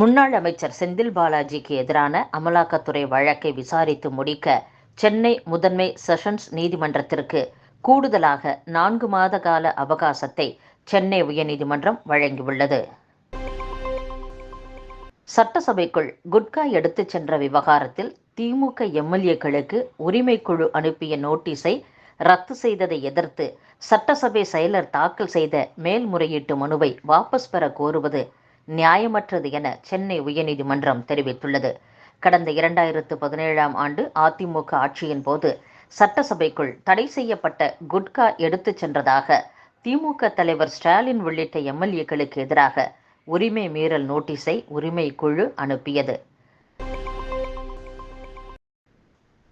முன்னாள் அமைச்சர் செந்தில் பாலாஜிக்கு எதிரான அமலாக்கத்துறை வழக்கை விசாரித்து முடிக்க சென்னை முதன்மை செஷன்ஸ் நீதிமன்றத்திற்கு கூடுதலாக நான்கு மாத கால அவகாசத்தை சென்னை உயர்நீதிமன்றம் வழங்கியுள்ளது. சட்டசபைக்குள் குட்கா எடுத்துச் சென்ற விவகாரத்தில் திமுக எம்எல்ஏக்களுக்கு உரிமைக்குழு அனுப்பிய நோட்டீஸை ரத்து செய்ததை எதிர்த்து சட்டசபை செயலர் தாக்கல் செய்த மேல்முறையீட்டு மனுவை வாபஸ் பெற கோருவது நியாயமற்றது என சென்னை உயர்நீதிமன்றம் தெரிவித்துள்ளது. கடந்த இரண்டாயிரத்து பதினேழாம் ஆண்டு அதிமுக ஆட்சியின் போது சட்டசபைக்குள் தடை செய்யப்பட்ட குட்கா எடுத்துச் சென்றதாக திமுக தலைவர் ஸ்டாலின் உள்ளிட்ட எம்எல்ஏக்களுக்கு எதிராக உரிமை மீறல் நோட்டீஸை உரிமை குழு அனுப்பியது.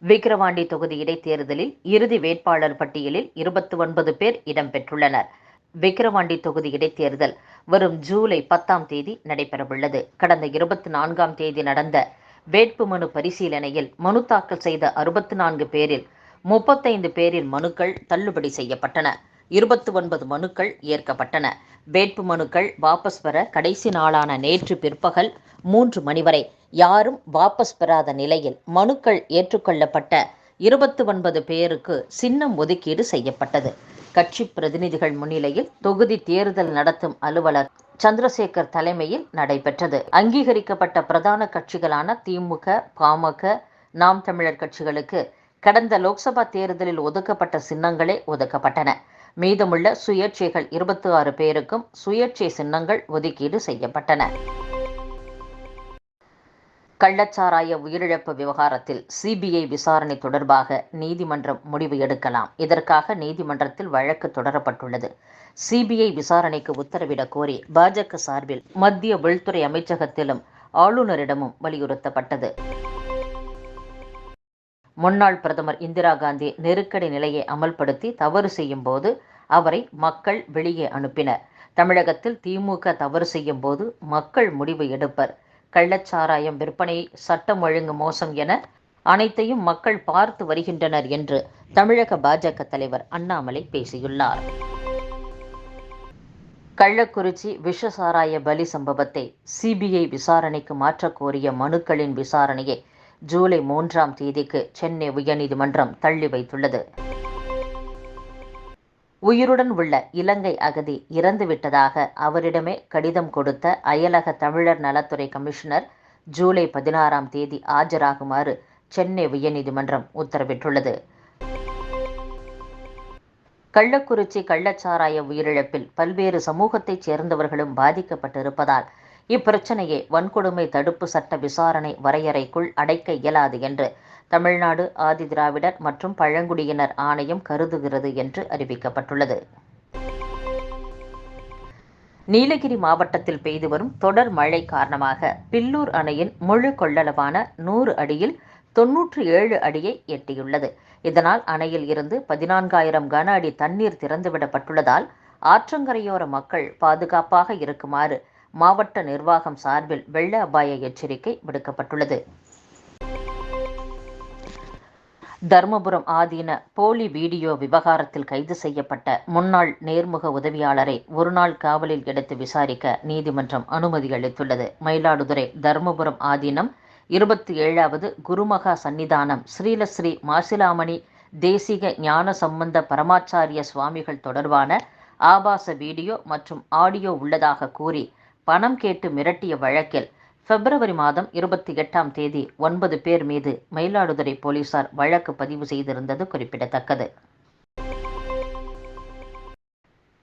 விக்கிரவாண்டி தொகுதி இடைத்தேர்தலில் இறுதி வேட்பாளர் பட்டியலில் இருபத்தி ஒன்பது பேர் இடம்பெற்றுள்ளனர் விக்கிரவாண்டி தொகுதி இடைத்தேர்தல் வரும் ஜூலை பத்தாம் தேதி நடைபெறவுள்ளது. கடந்த இருபத்தி நான்காம் தேதி நடந்த வேட்புமனு பரிசீலனையில் மனு தாக்கல் செய்த அறுபத்தி நான்கு பேரில் முப்பத்தைந்து பேரின் மனுக்கள் தள்ளுபடி செய்யப்பட்டன. இருபத்தி ஒன்பது மனுக்கள் ஏற்கப்பட்டன. வேட்பு மனுக்கள் வாபஸ் பெற கடைசி நாளான நேற்று பிற்பகல் மூன்று மணி வரை யாரும் வாபஸ் பெறாத நிலையில் மனுக்கள் ஏற்றுக்கொள்ளப்பட்ட இருபத்தி ஒன்பது பேருக்கு சின்னம் ஒதுக்கீடு செய்யப்பட்டது. கட்சி பிரதிநிதிகள் முன்னிலையில் தொகுதி தேர்தல் நடத்தும் அலுவலர் சந்திரசேகர் தலைமையில் நடைபெற்றது. அங்கீகரிக்கப்பட்ட பிரதான கட்சிகளான திமுக பாமக நாம் தமிழர் கட்சிகளுக்கு கடந்த லோக்சபா தேர்தலில் ஒதுக்கப்பட்ட சின்னங்களே ஒதுக்கப்பட்டன. மீதமுள்ள சுயேட்சைகள் இருபத்தி ஆறு பேருக்கும் சுயேட்சை சின்னங்கள் ஒதுக்கீடு செய்யப்பட்டன. கள்ளச்சாராய உயிரிழப்பு விவகாரத்தில் சிபிஐ விசாரணை தொடர்பாக நீதிமன்றம் முடிவு எடுக்கலாம். இதற்காக நீதிமன்றத்தில் வழக்கு தொடரப்பட்டுள்ளது. சிபிஐ விசாரணைக்கு உத்தரவிடக் கோரி பாஜக சார்பில் மத்திய உள்துறை அமைச்சகத்திலும் ஆளுநரிடமும் வலியுறுத்தப்பட்டது. முன்னாள் பிரதமர் இந்திரா காந்தி நெருக்கடி நிலையை அமல்படுத்தி தவறு செய்யும் போது அவரை மக்கள் வெளியே அனுப்பினர். தமிழகத்தில் திமுக தவறு செய்யும் போது மக்கள் முடிவு எடுப்பர். கள்ளச்சாராயம் விற்பனை சட்டம் ஒழுங்கு மோசம் என அனைத்தையும் மக்கள் பார்த்து வருகின்றனர் என்று தமிழக பாஜக தலைவர் அண்ணாமலை பேசியுள்ளார். கள்ளக்குறிச்சி விஷசாராய பலி சம்பவத்தை சிபிஐ விசாரணைக்கு மாற்றக் கோரிய மனுக்களின் விசாரணையை ஜூலை மூன்றாம் தேதிக்கு சென்னை உயர்நீதிமன்றம் தள்ளி வைத்துள்ளது. உயிருடன் உள்ள இலங்கை அகதி இறந்துவிட்டதாக அவரிடமே கடிதம் கொடுத்த அயலக தமிழர் நலத்துறை கமிஷனர் ஜூலை பதினாறாம் தேதி ஆஜராகுமாறு சென்னை உயர்நீதிமன்றம் உத்தரவிட்டுள்ளது. கள்ளக்குறிச்சி கள்ளச்சாராய உயிரிழப்பில் பல்வேறு சமூகத்தைச் சேர்ந்தவர்களும் பாதிக்கப்பட்டிருப்பதால் இப்பிரச்சனையை வன்கொடுமை தடுப்பு சட்ட விசாரணை வரையறைக்குள் அடைக்க இயலாது என்று தமிழ்நாடு ஆதி திராவிடர் மற்றும் பழங்குடியினர் ஆணையம் கருதுகிறது என்று அறிவிக்கப்பட்டுள்ளது. நீலகிரி மாவட்டத்தில் பெய்து வரும் தொடர் மழை காரணமாக பில்லூர் அணையின் முழு கொள்ளளவான நூறு அடியில் தொன்னூற்றி ஏழு அடியை எட்டியுள்ளது. இதனால் அணையில் இருந்து பதினான்காயிரம் கன அடி தண்ணீர் திறந்துவிடப்பட்டுள்ளதால் ஆற்றங்கரையோர மக்கள் பாதுகாப்பாக இருக்குமாறு மாவட்ட நிர்வாகம் சார்பில் வெள்ள அபாய எச்சரிக்கை விடுக்கப்பட்டுள்ளது. தர்மபுரம் ஆதீன போலி வீடியோ விவகாரத்தில் கைது செய்யப்பட்ட முன்னாள் நேர்முக உதவியாளரை ஒருநாள் காவலில் எடுத்து விசாரிக்க நீதிமன்றம் அனுமதி அளித்துள்ளது. மயிலாடுதுறை தர்மபுரம் ஆதீனம் இருபத்தி ஏழாவது குருமகா சன்னிதானம் ஸ்ரீலஸ்ரீ மாசிலாமணி தேசிக ஞான சம்பந்த பரமாச்சாரிய சுவாமிகள் தொடர்பான ஆபாச வீடியோ மற்றும் ஆடியோ உள்ளதாக கூறி பணம் கேட்டு மிரட்டிய வழக்கில் பிப்ரவரி மாதம் இருபத்தி எட்டாம் தேதி ஒன்பது பேர் மீது மயிலாடுதுறை போலீசார் வழக்கு பதிவு செய்திருந்தது குறிப்பிடத்தக்கது.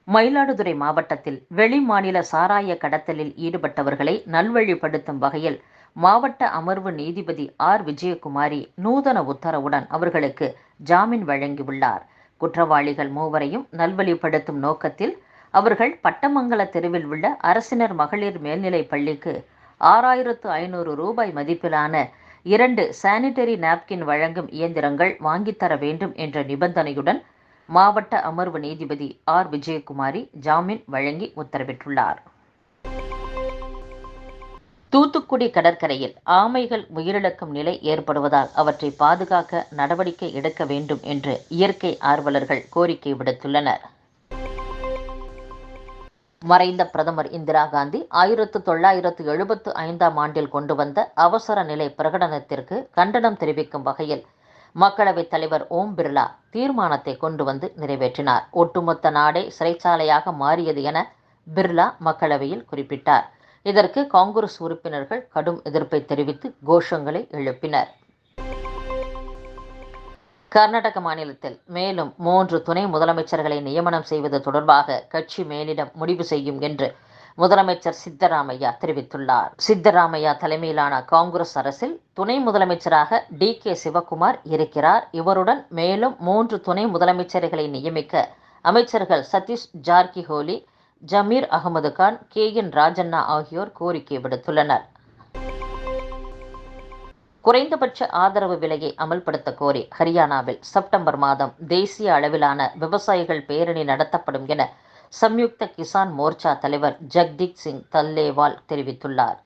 மயிலாடுதுறை மாவட்டத்தில் வெளி மாநில சாராய கடத்தலில் ஈடுபட்டவர்களை நல்வழிப்படுத்தும் வகையில் மாவட்ட அமர்வு நீதிபதி ஆர். விஜயகுமாரி நூதன உத்தரவுடன் அவர்களுக்கு ஜாமீன் வழங்கியுள்ளார். குற்றவாளிகள் மூவரையும் நல்வழிப்படுத்தும் நோக்கத்தில் அவர்கள் பட்டமங்கல தெருவில் உள்ள அரசினர் மகளிர் மேல்நிலைப் பள்ளிக்கு ஆறாயிரத்து ஐநூறு ரூபாய் மதிப்பிலான இரண்டு சானிட்டரி நாப்கின் வழங்கும் இயந்திரங்கள் வாங்கித்தர வேண்டும் என்ற நிபந்தனையுடன் மாவட்ட அமர்வு நீதிபதி ஆர். விஜயகுமாரி ஜாமீன் வழங்கி உத்தரவிட்டுள்ளார். தூத்துக்குடி கடற்கரையில் ஆமைகள் உயிரிழக்கும் நிலை ஏற்படுவதால் அவற்றை பாதுகாக்க நடவடிக்கை எடுக்க வேண்டும் என்று இயற்கை ஆர்வலர்கள் கோரிக்கை விடுத்துள்ளனர். மறைந்த பிரதமர் இந்திரா காந்தி ஆயிரத்து தொள்ளாயிரத்து எழுபத்து ஐந்தாம் ஆண்டில் கொண்டு வந்த அவசர நிலை பிரகடனத்திற்கு கண்டனம் தெரிவிக்கும் வகையில் மக்களவைத் தலைவர் ஓம் பிர்லா தீர்மானத்தை கொண்டு வந்து நிறைவேற்றினார். ஒட்டுமொத்த நாடே சிறைச்சாலையாக மாறியது என பிர்லா மக்களவையில் குறிப்பிட்டார். இதற்கு காங்கிரஸ் உறுப்பினர்கள் கடும் எதிர்ப்பை தெரிவித்து கோஷங்களை எழுப்பினர். கர்நாடக மாநிலத்தில் மேலும் மூன்று துணை முதலமைச்சர்களை நியமனம் செய்வது தொடர்பாக கட்சி மேலிடம் முடிவு செய்யும் என்று முதலமைச்சர் சித்தராமையா தெரிவித்துள்ளார். சித்தராமையா தலைமையிலான காங்கிரஸ் அரசில் துணை முதலமைச்சராக டி கே சிவகுமார் இருக்கிறார். இவருடன் மேலும் மூன்று துணை முதலமைச்சர்களை நியமிக்க அமைச்சர்கள் சதீஷ் ஜார்கிஹோலி ஜமீர் அகமது கான் கே என் ராஜண்ணா ஆகியோர் கோரிக்கை விடுத்துள்ளனர். குறைந்தபட்ச ஆதரவு விலையை அமல்படுத்த கோரி ஹரியானாவில் செப்டம்பர் மாதம் தேசிய அளவிலான விவசாயிகள் பேரணி நடத்தப்படும் என சம்யுக்த கிசான் மோர்ச்சா தலைவர் ஜக்தீப் சிங் தல்லேவால் தெரிவித்துள்ளார்.